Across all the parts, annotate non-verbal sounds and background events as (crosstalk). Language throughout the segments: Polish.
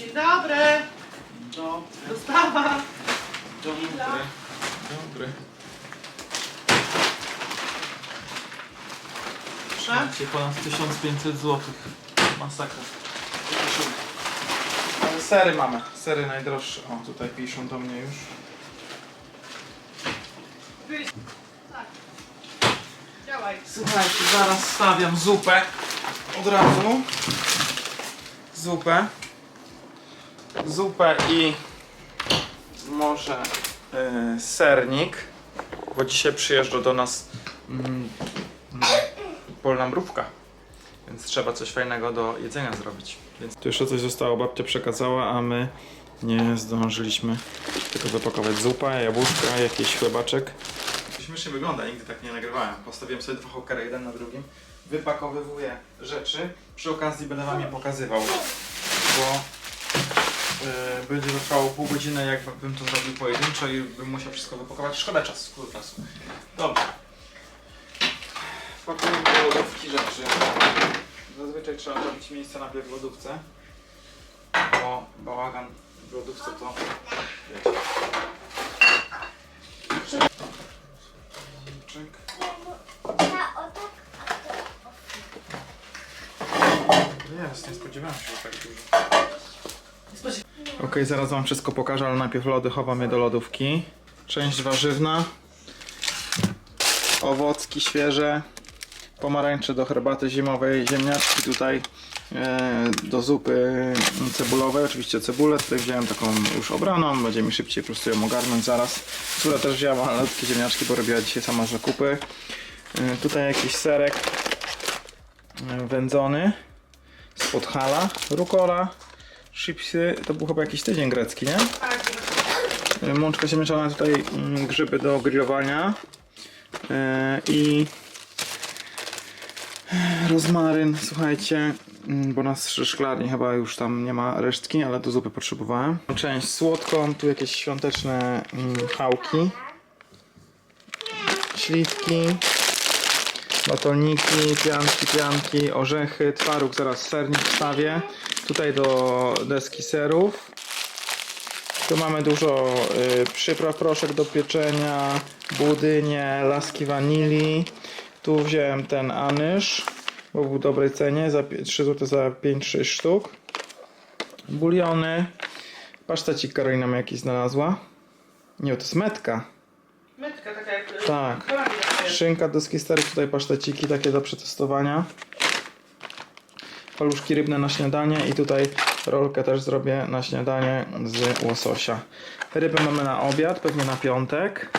Dzień dobry. Dobry, Dostawa. dobry, dobry. Proszę. Macie ponad 1500 zł. Masakra. Ale sery mamy. Sery najdroższe. O, tutaj piszą do mnie już. Tak. Działaj. Słuchajcie, zaraz stawiam zupę. Od razu. Zupę. Zupę i może y, sernik. Bo dzisiaj przyjeżdża do nas mm, mm, polna mrówka. Więc trzeba coś fajnego do jedzenia zrobić. Więc tu jeszcze coś zostało, babcia przekazała, a my nie zdążyliśmy tylko zapakować zupa, jabłuszka, jakiś chlebaczek. Śmiesznie wygląda, nigdy tak nie nagrywałem. Postawiłem sobie dwa hokery, jeden na drugim. Wypakowywuję rzeczy. Przy okazji będę wam je pokazywał, bo yy, będzie to trwało pół godziny, jakbym to zrobił pojedynczo i bym musiał wszystko wypakować. Szkoda czasu, szkoda czasu. Dobrze. Wpakuję do lodówki rzeczy. Zazwyczaj trzeba zrobić miejsce najpierw w lodówce, bo bałagan w lodówce to wiecie. Czyk. Jest, nie spodziewałem się, że tak dużo. Okej, zaraz wam wszystko pokażę, ale najpierw lody chowam je do lodówki. Część warzywna. Owocki świeże. Pomarańcze do herbaty zimowej, ziemniaczki tutaj e, do zupy cebulowej. Oczywiście cebulę, tutaj wziąłem taką już obraną, będzie mi szybciej po prostu ją ogarnąć zaraz. Córa też wzięła malutkie ziemniaczki, bo robiła dzisiaj sama zakupy. E, tutaj jakiś serek e, wędzony z Podhala, rukola, chipsy, to był chyba jakiś tydzień grecki, nie? Tak. E, Mączka ziemniaczana, tutaj mm, grzyby do grillowania e, i rozmaryn, słuchajcie, mm, bo na szklarni chyba już tam nie ma resztki, ale do zupy potrzebowałem. Część słodką, tu jakieś świąteczne mm, chałki, śliwki, batoniki, pianki, pianki, orzechy, twaróg, zaraz sernik wstawię. Tutaj do deski serów. Tu mamy dużo y, przypraw, proszek do pieczenia, budynie, laski wanilii. Tu wziąłem ten anyż, bo był w dobrej cenie, za pie- 3 zł za 5-6 sztuk. Buliony. Pasztecik Karolina mi jakiś znalazła. Nie, to jest metka. Mytka taka jak... Tak. Szynka, deski sterów, tutaj paszteciki takie do przetestowania. Paluszki rybne na śniadanie i tutaj rolkę też zrobię na śniadanie z łososia. Ryby mamy na obiad, pewnie na piątek.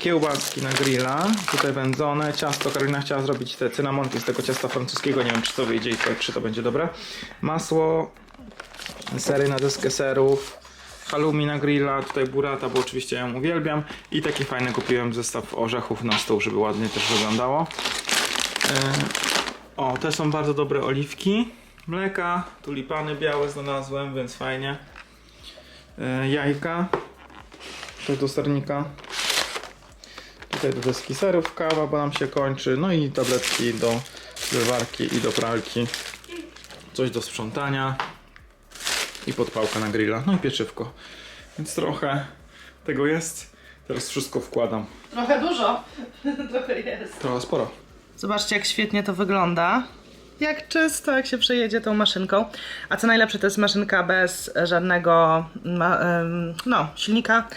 Kiełbaski na grilla, tutaj wędzone, ciasto, Karolina chciała zrobić te cynamonki z tego ciasta francuskiego, nie wiem czy to wyjdzie i to, czy to będzie dobre. Masło, sery na deskę serów, halloumi na grilla, tutaj burata, bo oczywiście ją uwielbiam i taki fajny kupiłem zestaw orzechów na stół, żeby ładnie też wyglądało. O, te są bardzo dobre oliwki, mleka, tulipany białe znalazłem, więc fajnie. E, Jajka, tutaj do sernika. Tutaj do deski serów, kawa, bo nam się kończy. No i tabletki do zlewarki i do pralki. Coś do sprzątania. I podpałka na grilla. No i pieczywko. Więc trochę tego jest. Teraz wszystko wkładam. Trochę dużo. (laughs) Trochę jest. Trochę sporo. Zobaczcie, jak świetnie to wygląda. Jak czysto, jak się przejedzie tą maszynką. A co najlepsze, to jest maszynka bez żadnego no, silnika.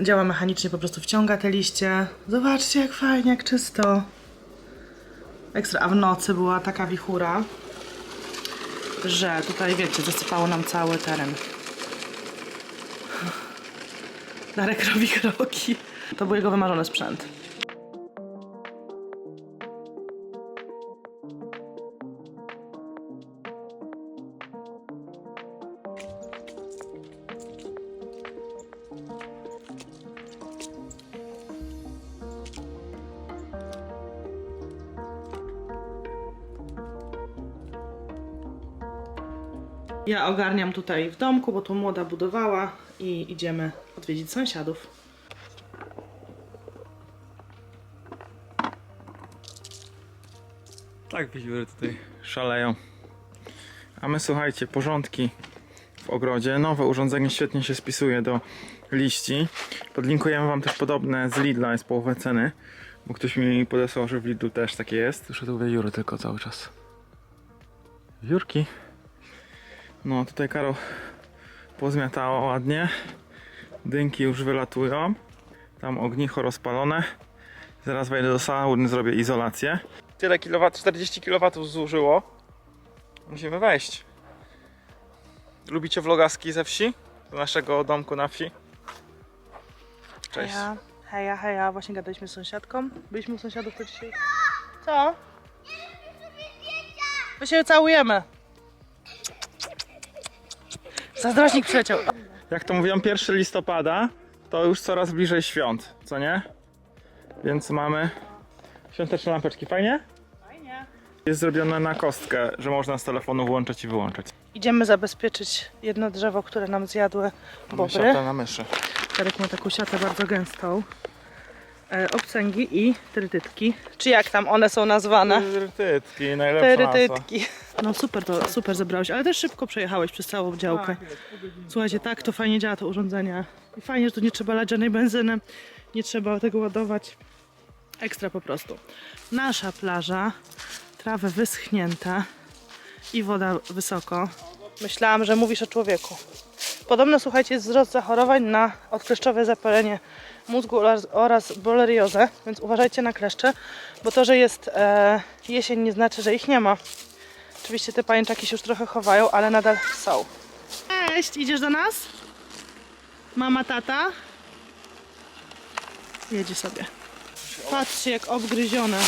Działa mechanicznie, po prostu wciąga te liście. Zobaczcie, jak fajnie, jak czysto. Ekstra. A w nocy była taka wichura, że tutaj, wiecie, zasypało nam cały teren. Darek robi kroki. To był jego wymarzony sprzęt. Ja ogarniam tutaj w domku, bo tu młoda budowała i idziemy odwiedzić sąsiadów. Tak, wiewióry tutaj szaleją. A my słuchajcie, porządki w ogrodzie. Nowe urządzenie świetnie się spisuje do liści. Podlinkujemy wam też podobne z Lidla, jest połowę ceny. Bo ktoś mi podesłał, że w Lidlu też takie jest. Już tu wióry tylko cały czas. Wiórki. No tutaj Karol pozmiatała ładnie. Dynki już wylatują. Tam ognicho rozpalone. Zaraz wejdę do sauny, zrobię izolację. Tyle kilowat, 40 kW zużyło. Musimy wejść. Lubicie vlogaski ze wsi? Do naszego domku na wsi? Cześć. Heja, heja, heja. Właśnie gadaliśmy z sąsiadką. Byliśmy u sąsiadów to dzisiaj. Co? My się całujemy. Zazdrośnik przyleciał. Jak to mówią, 1 listopada to już coraz bliżej świąt, co nie? Więc mamy świąteczne lampeczki. Fajnie? Fajnie. Jest zrobione na kostkę, że można z telefonu włączać i wyłączać. Idziemy zabezpieczyć jedno drzewo, które nam zjadły bobry. Siatę na myszy. Darek ma taką siatę bardzo gęstą. E, obcęgi i trytytki. Czy jak tam one są nazwane? Terytytki, najlepsza. Terytytki. No super to, super zebrałeś, ale też szybko przejechałeś przez całą działkę. Słuchajcie, tak to fajnie działa to urządzenie. I fajnie, że tu nie trzeba lać żadnej benzyny, nie trzeba tego ładować. Ekstra po prostu. Nasza plaża, trawy wyschnięte i woda wysoko. Myślałam, że mówisz o człowieku. Podobno, słuchajcie, jest wzrost zachorowań na odkleszczowe zapalenie mózgu oraz, oraz boleriozę, więc uważajcie na kleszcze, bo to, że jest e, jesień nie znaczy, że ich nie ma. Oczywiście te pajęczaki się już trochę chowają, ale nadal są. Cześć, idziesz do nas? Mama, tata? Jedzie sobie. Patrzcie, jak obgryzione.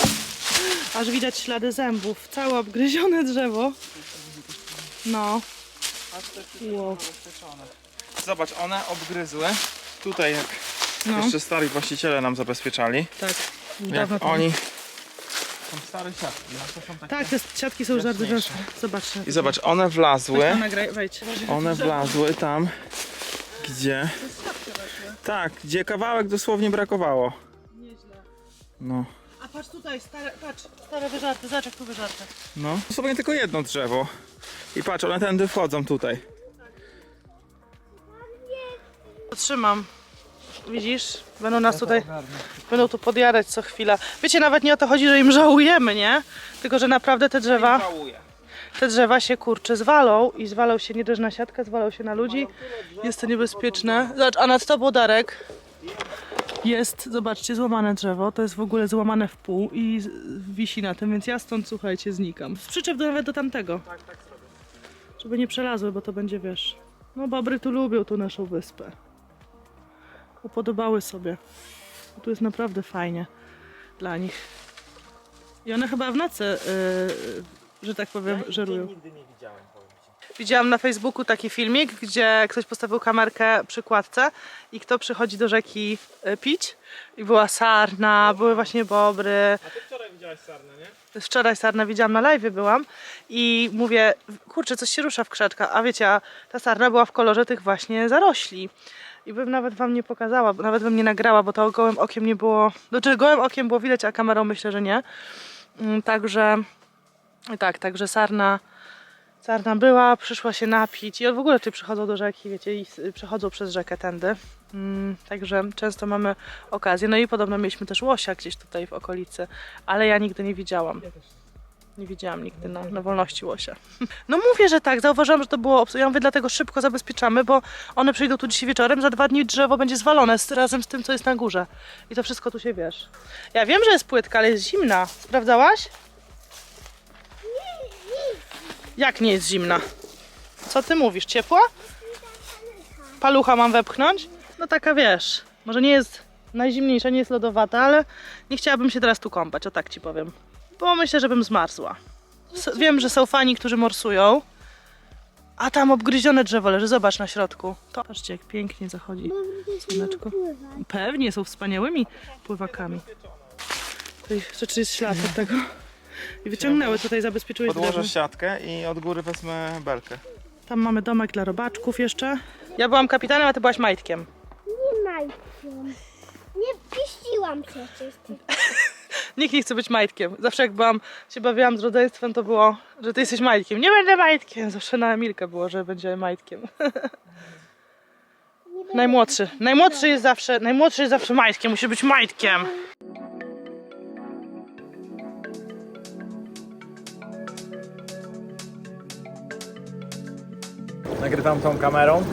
Aż widać ślady zębów. Całe obgryzione drzewo. No. Wow. Zobacz, one obgryzły. Tutaj jak No, jeszcze stali właściciele nam zabezpieczali. tak. Jak Dawno temu. oni... Są stare siatki, no to są takie... Tak, te siatki są już bardzo często. Zobaczcie. I zobacz, one wlazły. Weź to nagraj, wejdź. One wlazły tam, gdzie... Tak, gdzie kawałek dosłownie brakowało. Nieźle. No. A patrz tutaj, stare, patrz, stare wyżarte, zobacz jak tu wyżarte. No. To sobie tylko jedno drzewo. I patrz, one tędy wchodzą tutaj. Trzymam. Widzisz? Będą nas tutaj, będą tu podjarać co chwila. Wiecie, nawet nie o to chodzi, że im żałujemy, nie? Tylko, że naprawdę te drzewa, te drzewa się kurczy zwalą i zwalą się nie też na siatkę, zwalą się na ludzi. Jest to niebezpieczne. Zobacz, a nad tobą Darek jest, zobaczcie, złamane drzewo. To jest w ogóle złamane w pół i z- wisi na tym, więc ja stąd, słuchajcie, znikam. Przyczep do, nawet do tamtego. Tak, tak zrobię. Żeby nie przelazły, bo to będzie, wiesz... No bobry tu lubią tu naszą wyspę. Upodobały sobie. Tu jest naprawdę fajnie dla nich. I one chyba w nocy, yy, że tak powiem, żerują. Nigdy nie widziałem. Widziałam na Facebooku taki filmik, gdzie ktoś postawił kamerkę przy kładce i kto przychodzi do rzeki y, pić. I była sarna, były właśnie bobry, A ty wczoraj widziałaś sarnę, nie? Wczoraj sarnę widziałam na live byłam i mówię, kurczę, coś się rusza w krzaczkach, a wiecie, a ta sarna była w kolorze tych właśnie zarośli. I bym nawet wam nie pokazała, bo nawet bym nie nagrała, bo to gołym okiem nie było, znaczy gołym okiem było widać, a kamerą myślę, że nie. Mm, Także, tak, także sarna, sarna była, przyszła się napić i w ogóle tutaj przychodzą do rzeki, wiecie, i przechodzą przez rzekę tędy. Mm, Także często mamy okazję. No i podobno mieliśmy też łosia gdzieś tutaj w okolicy, ale ja nigdy nie widziałam. Nie widziałam nigdy na, na wolności łosia. No mówię, że tak, zauważyłam, że to było obs- Ja mówię, dlatego szybko zabezpieczamy, bo one przyjdą tu dzisiaj wieczorem, za dwa dni drzewo będzie zwalone z, razem z tym, co jest na górze. I to wszystko tu się wiesz. Ja wiem, że jest płytka, ale jest zimna. Sprawdzałaś? Jak nie jest zimna? Co ty mówisz? Ciepła? Palucha mam wepchnąć? No taka wiesz, może nie jest najzimniejsza, nie jest lodowata, ale nie chciałabym się teraz tu kąpać, o tak ci powiem. Bo myślę, żebym zmarzła. S- wiem, że są fani, którzy morsują. A tam obgryzione drzewo leży, zobacz na środku. To patrzcie, jak pięknie zachodzi słoneczko. Pewnie, są wspaniałymi pływakami. Tutaj rzeczy jest ślad od tego. I wyciągnęły tutaj, zabezpieczyły drzewo. Podłożę siatkę i od góry wezmę belkę. Tam mamy domek dla robaczków jeszcze. Ja byłam kapitanem, a ty byłaś majtkiem. Nie majkiem. Nie piściłam przecież. (laughs) Nikt nie chce być majtkiem. Zawsze jak byłam, się bawiłam z rodzeństwem, to było, że ty jesteś majtkiem. Nie będę majtkiem. Zawsze na Emilkę było, że będzie majtkiem. (laughs) Najmłodszy. Najmłodszy jest zawsze, najmłodszy jest zawsze majtkiem. Musi być majtkiem. Nagrywam tą kamerą,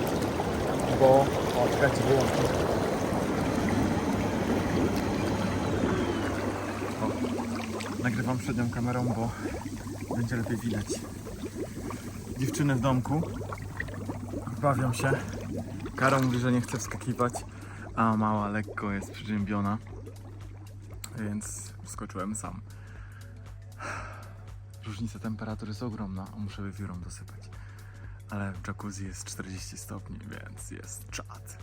bo... O, czekajcie, wyłączę. Nagrywam przednią kamerą, bo będzie lepiej widać. Dziewczyny w domku bawią się. Karo mówi, że nie chce wskakiwać, a mała lekko jest przeziębiona, więc wskoczyłem sam. Różnica temperatury jest ogromna, a muszę wiórą dosypać. Ale w jacuzzi jest 40 stopni, więc jest czad.